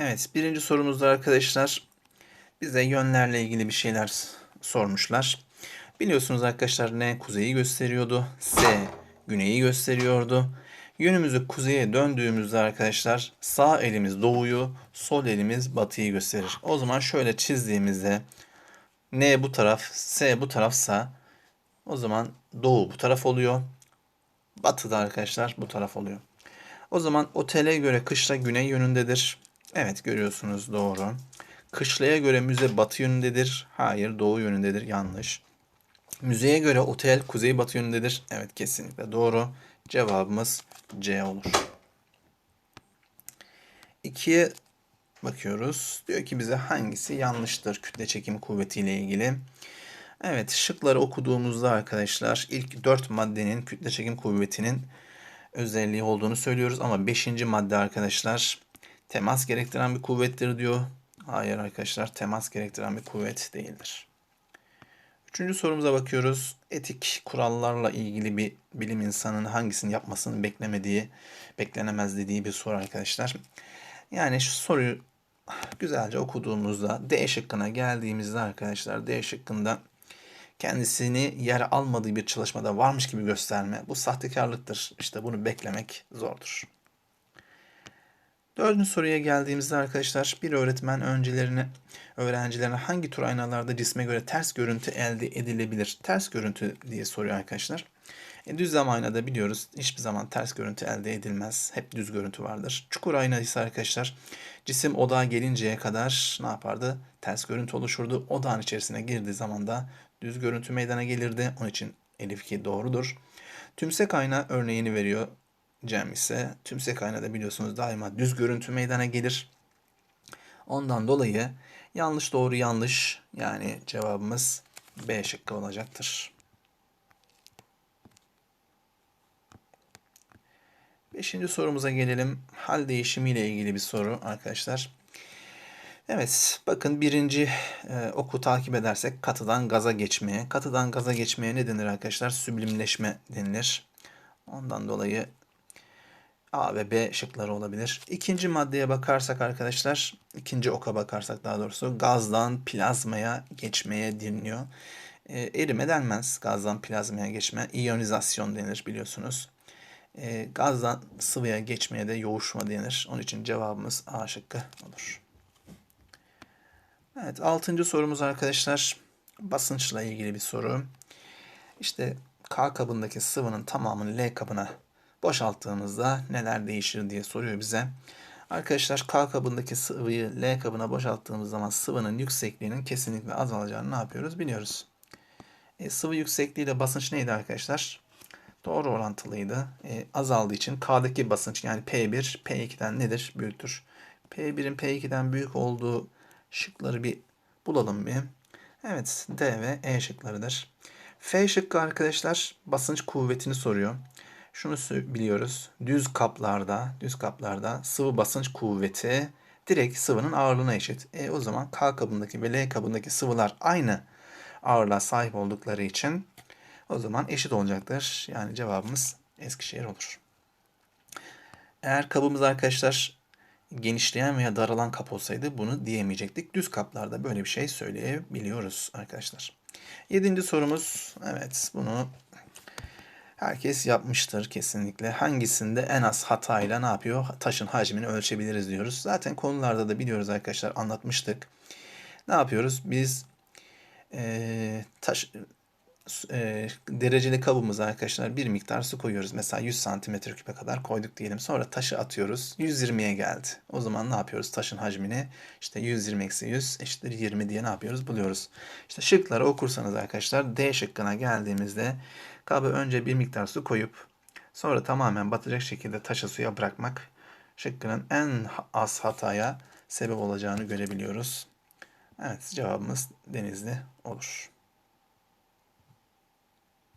Evet, birinci sorumuzda arkadaşlar bize yönlerle ilgili bir şeyler sormuşlar. Biliyorsunuz arkadaşlar ne kuzeyi gösteriyordu, S güneyi gösteriyordu. Yönümüzü kuzeye döndüğümüzde arkadaşlar sağ elimiz doğuyu, sol elimiz batıyı gösterir. O zaman şöyle çizdiğimizde N bu taraf, S bu tarafsa o zaman doğu bu taraf oluyor. Batı da arkadaşlar bu taraf oluyor. O zaman otele göre kışla güney yönündedir. Evet görüyorsunuz doğru. Kışlaya göre müze batı yönündedir. Hayır doğu yönündedir. Yanlış. Müzeye göre otel kuzey batı yönündedir. Evet kesinlikle doğru. Cevabımız C olur. 2'ye bakıyoruz. Diyor ki bize hangisi yanlıştır kütle çekim kuvvetiyle ilgili. Evet şıkları okuduğumuzda arkadaşlar ilk 4 maddenin kütle çekim kuvvetinin özelliği olduğunu söylüyoruz. Ama 5. madde arkadaşlar temas gerektiren bir kuvvettir diyor. Hayır arkadaşlar temas gerektiren bir kuvvet değildir. Üçüncü sorumuza bakıyoruz. Etik kurallarla ilgili bir bilim insanının hangisini yapmasını beklemediği, beklenemez dediği bir soru arkadaşlar. Yani şu soruyu güzelce okuduğumuzda D şıkkına geldiğimizde arkadaşlar D şıkkında kendisini yer almadığı bir çalışmada varmış gibi gösterme bu sahtekarlıktır. İşte bunu beklemek zordur. Dördüncü soruya geldiğimizde arkadaşlar bir öğretmen öncelerine öğrencilerine hangi tür aynalarda cisme göre ters görüntü elde edilebilir? Ters görüntü diye soruyor arkadaşlar. E, düz aynada biliyoruz hiçbir zaman ters görüntü elde edilmez. Hep düz görüntü vardır. Çukur ayna ise arkadaşlar cisim odağa gelinceye kadar ne yapardı? Ters görüntü oluşurdu. Odağın içerisine girdiği zaman da düz görüntü meydana gelirdi. Onun için Elif 2 doğrudur. Tümsek ayna örneğini veriyor. Cem ise tümsek aynada biliyorsunuz daima düz görüntü meydana gelir. Ondan dolayı yanlış doğru yanlış yani cevabımız B şıkkı olacaktır. Beşinci sorumuza gelelim. Hal değişimiyle ilgili bir soru arkadaşlar. Evet bakın birinci e, oku takip edersek katıdan gaza geçmeye. Katıdan gaza geçmeye ne denir arkadaşlar? Süblimleşme denilir. Ondan dolayı A ve B şıkları olabilir. İkinci maddeye bakarsak arkadaşlar, ikinci oka bakarsak daha doğrusu gazdan plazmaya geçmeye deniliyor. E, erime denmez gazdan plazmaya geçme. İyonizasyon denir biliyorsunuz. E, gazdan sıvıya geçmeye de yoğuşma denir. Onun için cevabımız A şıkkı olur. Evet, altıncı sorumuz arkadaşlar basınçla ilgili bir soru. İşte K kabındaki sıvının tamamını L kabına boşalttığımızda neler değişir diye soruyor bize. Arkadaşlar K kabındaki sıvıyı L kabına boşalttığımız zaman sıvının yüksekliğinin kesinlikle azalacağını ne yapıyoruz biliyoruz. E, sıvı yüksekliğiyle basınç neydi arkadaşlar? Doğru orantılıydı. E, azaldığı için K'daki basınç yani P1 P2'den nedir? Büyüktür. P1'in P2'den büyük olduğu şıkları bir bulalım bir. Evet D ve E şıklarıdır. F şıkkı arkadaşlar basınç kuvvetini soruyor. Şunu biliyoruz. Düz kaplarda, düz kaplarda sıvı basınç kuvveti direkt sıvının ağırlığına eşit. E o zaman K kabındaki ve L kabındaki sıvılar aynı ağırlığa sahip oldukları için o zaman eşit olacaktır. Yani cevabımız Eskişehir olur. Eğer kabımız arkadaşlar genişleyen veya daralan kap olsaydı bunu diyemeyecektik. Düz kaplarda böyle bir şey söyleyebiliyoruz arkadaşlar. Yedinci sorumuz. Evet bunu herkes yapmıştır kesinlikle. Hangisinde en az hatayla ne yapıyor? Taşın hacmini ölçebiliriz diyoruz. Zaten konularda da biliyoruz arkadaşlar anlatmıştık. Ne yapıyoruz? Biz e, taş e, dereceli kabımıza arkadaşlar bir miktar su koyuyoruz. Mesela 100 santimetre küpe kadar koyduk diyelim. Sonra taşı atıyoruz. 120'ye geldi. O zaman ne yapıyoruz? Taşın hacmini işte 120 eksi 100 eşittir 20 diye ne yapıyoruz? Buluyoruz. İşte şıkları okursanız arkadaşlar D şıkkına geldiğimizde kabı önce bir miktar su koyup sonra tamamen batacak şekilde taşı suya bırakmak şıkkının en az hataya sebep olacağını görebiliyoruz. Evet cevabımız denizli olur.